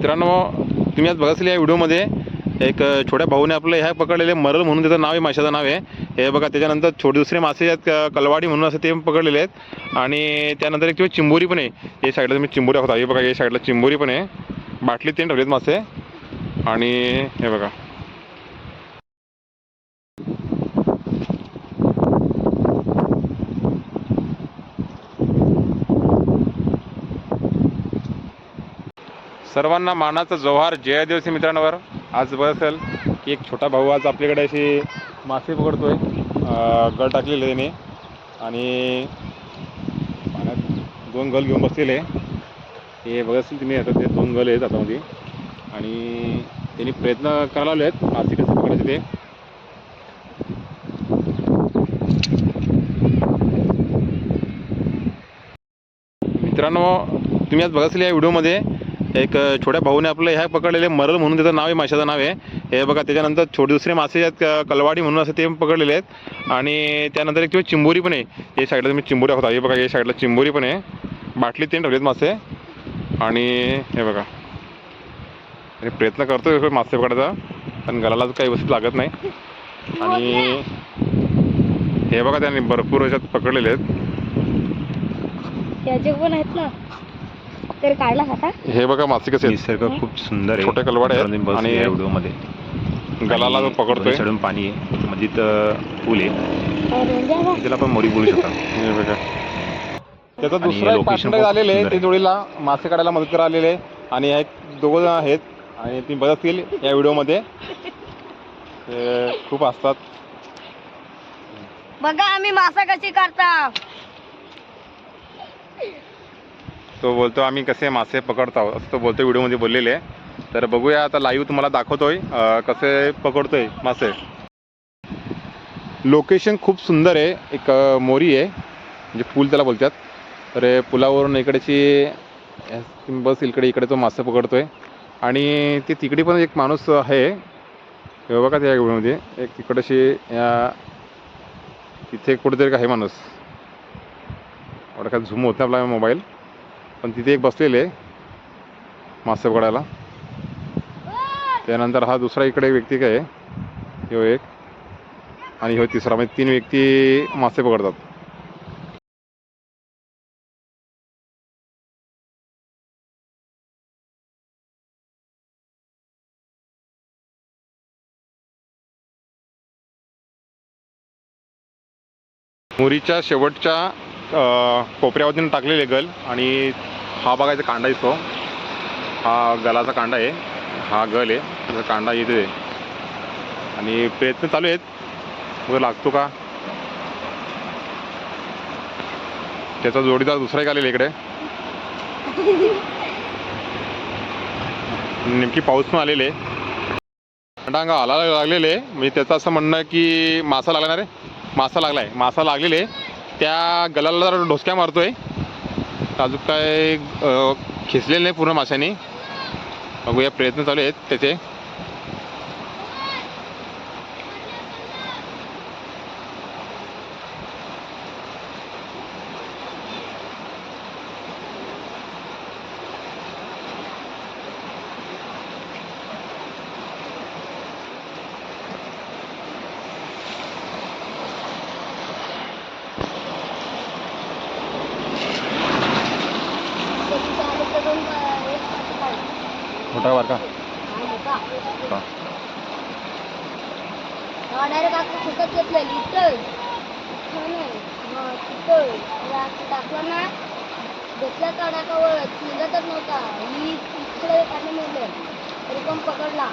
मित्रांनो तुम्ही आज बघा असेल या व्हिडिओमध्ये एक छोट्या भाऊने आपलं ह्या पकडलेले मरल म्हणून त्याचं नाव आहे माशाचं नाव आहे. हे बघा त्याच्यानंतर छोटे दुसरे मासे आहेत कलवाडी म्हणून असं ते पकडलेले आहेत. आणि त्यानंतर एक किंवा चिंबोरी पण आहे. हे साईडला तुम्ही चिंबोरी होता हे बघा हे साईडला चिंबोरी पण आहे. बाटलीत तीन ठेवलेत मासे. आणि हे बघा. सर्वांना मानाचा जोहार. जय मित्रांवर. आज बघ असेल की एक छोटा भाऊ आज आपल्याकडे अशी मासे पकडतोय. अं, गळ टाकलेले त्याने. आणि पाण्यात दोन गल घेऊन बसलेले हे बघत असेल तुम्ही आता ते दोन गल आहेत हातामध्ये. आणि त्यांनी प्रयत्न करायला लावले आहेत मासे कसे पकडायचे ते. मित्रांनो तुम्ही आज बघत असेल या व्हिडिओमध्ये एक छोट्या भाऊने आपलं ह्या पकडलेले मरल म्हणून त्याचं नाव आहे माशाचं नाव आहे. हे बघा त्याच्यानंतर छोटे दुसरे मासे आहेत कलवाडी म्हणून असं ते पकडलेले आहेत. आणि त्यानंतर एक किंवा चिंबोरी पण आहे. हे साईडला तुम्ही चिंबोरी होता हे बघा या साईडला चिंबोरी पण आहे. बाटली तीन ठेवलेत मासे. आणि हे बघा. अरे प्रयत्न करतोय मासे पकडायचा. पण गलाला काही वस्तू लागत नाही. आणि हे बघा त्यांनी भरपूर ह्याच्यात पकडलेले आहेत. पण आहेत ना. तर काढला खाता हे बघा मासे कसे आहेत. निसर्ग खूप सुंदर आहे. छोटे कलवाड आहेत बस आणि या व्हिडिओमध्ये. गलाला जो पकडतोय. साईडून पाणी आहे. म्हणजे इथं पूल आहे. म्हणजे त्याला आपण मोरी बोलू शकता. हे बघा. त्याचा आणि दुसरा एक location पार्टनर खूप आलेले सुंदर ते आहे. जोडीला मासे काढायला मदत करायला आलेले आणि एक दोघं जण आहेत. आणि तुम्ही बघत असतील या व्हिडिओमध्ये. ते खूप असतात. बघा आम्ही मासा कशी करता. तो बोलतो आम्ही कसे मासे पकडतो असं तो बोलतो व्हिडिओमध्ये बोललेले तर बघूया आता लाईव्ह तुम्हाला दाखवतोय कसे पकडतोय मासे. लोकेशन खूप सुंदर आहे. एक मोरी आहे. म्हणजे पूल त्याला बोलतात. तर पुलावरून इकडेची बस इकडे इकडे तो मासे पकडतोय. आणि ते तिकडे पण एक माणूस आहे. हे बघा त्या व्हिडिओमध्ये. एक तिकडशी या तिथे कुठेतरी आहे माणूस. एवढं काय झूम होतं आपला मोबाईल. पण तिथे एक बसलेले आहे मासे पकडायला त्यानंतर हा दुसरा इकडे एक व्यक्ती काय आहे ह्यो एक. आणि ह्यो तिसरा म्हणजे तीन व्यक्ती मासे पकडतात. मोरीच्या शेवटच्या कोपऱ्यावरती टाकलेले गल आणि हा बघायचा कांडा दिसतो. हा गलाचा कांडा आहे. हा गल आहे. त्याचा कांडा इथे आणि प्रयत्न चालू आहेत. मग लागतो का? त्याचा जोडीदार दुसरा एक आलेला इकडे. नेमकी पाऊस पण आलेले डांगा आला लागलेले म्हणजे त्याचं असं म्हणणं आहे की मासा लागला ना रे मासा लागलाय. मासा लागलेले त्या गलाला जरा ढोसक्या मारतोय. अजून काय खेचलेलं नाही पूर्ण माशाने. बघूया प्रयत्न चालू आहेत त्याचे. मोठा बारका डायरेक्ट आता सुकत घेतलं इथं तिथं. टाकलं ना. घेतला का डाकावर निघतच नव्हता. ही इकडे पाणी मिळलं तरी पण पकडला.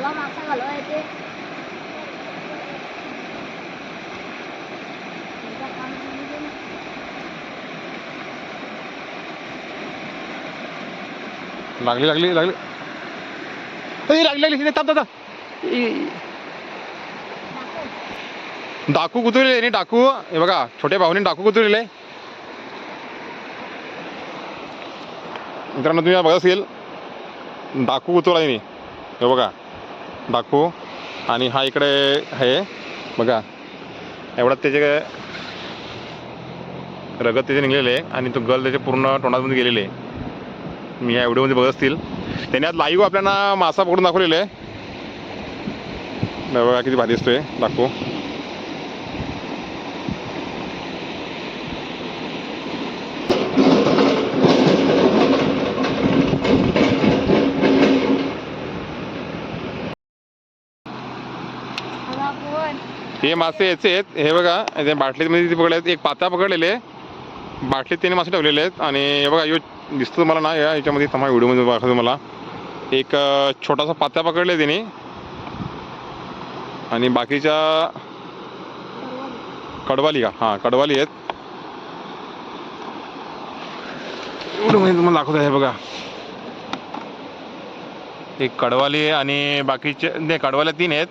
झाला मासा घालवा येते. लागली लागली लागली. लागली लागली. ए, दाखव. डाकू कुतुरले नाही डाकू. हे बघा छोट्या भाऊने डाकू कुतुरले. मित्रांनो तुम्ही बघत असेल डाकू कुतुरला हे बघा. दाखवू आणि हा इकडे आहे बघा. एवढ्यात त्याचे रगत त्याचे निघलेले आहे आणि तो गल त्याचे पूर्ण तोंडामध्ये गेलेले आहे. मी ह्या व्हिडिओमध्ये बघत असतील. त्याने आज लाईव्ह आपल्याला मासा पकडून दाखवलेला आहे. बघा किती भारी दिसतोय दाखवू आता आपण हे मासे याचे आहेत. हे बघा ते बाटलीमध्ये म्हणजे ते पकडले आहेत. एक पाता पकडलेले बाटलीत त्याने मासे ठेवलेले आहेत. आणि हे बघा यो दिसतो तुम्हाला ना? या याच्यामध्ये तुम्हाला व्हिडिओमध्ये दाखवतो तुम्हाला. एक छोटासा पाता पकडले त्याने आणि बाकीच्या कडवाली का? हां कडवाली आहेत. एवढं म्हणजे तुम्हाला दाखवत आहे बघा. एक कडवाली आहे आणि बाकीचे नाही कडवाल्या तीन आहेत.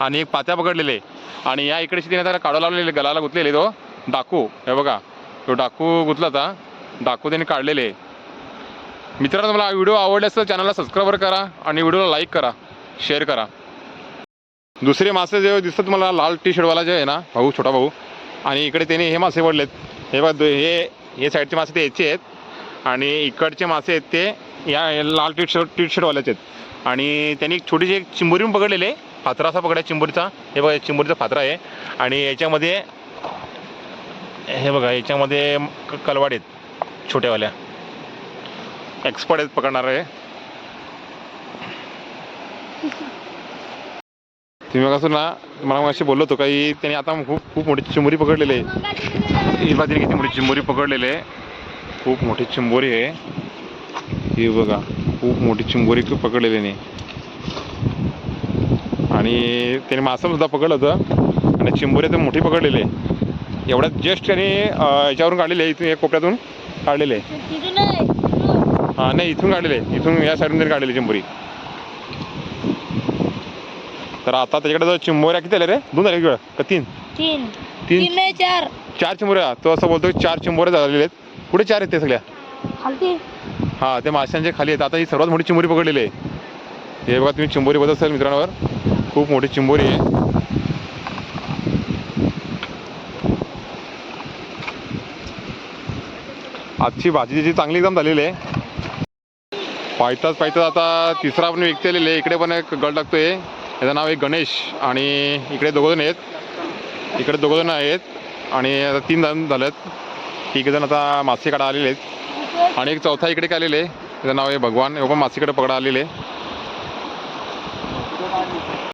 आणि एक पात्या पकडलेले आणि या इकडे तिने त्याला काढू लावलेले गलाला गुतलेले तो. डाकू हे बघा. तो डाकू गुतला होता. डाकू त्याने काढलेले मित्रांनो मला व्हिडिओ आवडल्यास तर चॅनलला सबस्क्राईबर करा आणि व्हिडिओला लाईक करा. शेअर करा. दुसरे मासे जे दिसतात तुम्हाला लाल टी शर्टवाला जे आहे ना भाऊ छोटा भाऊ. आणि इकडे त्याने हे मासे पडलेत. हे बघा हे हे साईडचे मासे ते याचे आहेत. आणि इकडचे मासे आहेत ते या लाल टी शर्ट टी शर्टवाल्याचे आहेत. आणि त्यांनी एक छोटीशी एक चिंबोरी पकडलेले आहे. फातरा असा पकडा चिंबोरीचा. हे बघा चिंबोरीचा फातरा आहे. आणि याच्यामध्ये हे बघा याच्यामध्ये कलवाड आहेत छोट्यावाल्या. एक्सपर्ट आहेत पकडणार आहे. तुम्ही बघा ना मला अशी बोललो होतो काही त्यांनी आता खूप खूप मोठी चिंबोरी पकडलेली आहे. ही बाजूने किती मोठी चिंबोरी पकडलेली आहे. खूप मोठी चिंबोरी आहे. ही बघा खूप मोठी चिंबोरी पकडलेली नाही आणि त्याने मासा सुद्धा पकडलं होतं. आणि चिंबोरी तर मोठी पकडलेली आहे. एवढ्यात जस्ट त्याने याच्यावरून काढलेली आहे इथून एक कोपऱ्यातून काढलेले आहे. तिथून. हां नाही इथून काढलेले आहे. इथून या साईडून त्यांनी काढलेली चिंबोरी. तर आता त्याच्याकडे चिंबोऱ्या किती आल्या रे? दोन झाले किती का तीन? तीन. तीन? चार. चार चिंबोऱ्या. तो असं बोलतो की चार चिंबोऱ्या झालेल्या आहेत. पुढे चार आहेत ते सगळ्या? हां ते माशांचे खाली आहेत. आता ही सर्वात मोठी चिंबोरी पकडलेली आहे. हे बघा तुम्ही चिंबोरी बघत असाल मित्रांवर खूप मोठी चिंबोरी आहे. आजची भाजी जी चांगली एकदम झालेली आहे. पायताच पायताच आता तिसरा पण व्यक्ती आलेले इकडे पण एक गळ टाकतोय. याचं नाव आहे गणेश आणि इकडे दोघंजण आहेत. इकडे दोघंजण आहेत आणि आता तीन जण झालेत. तिघजण आता मासे काढा आलेले आहेत. आणि एक चौथा इकडे काय आलेले आहे? त्याचं नाव आहे भगवान. हे पण मासेकडे पकडा आलेले आहे.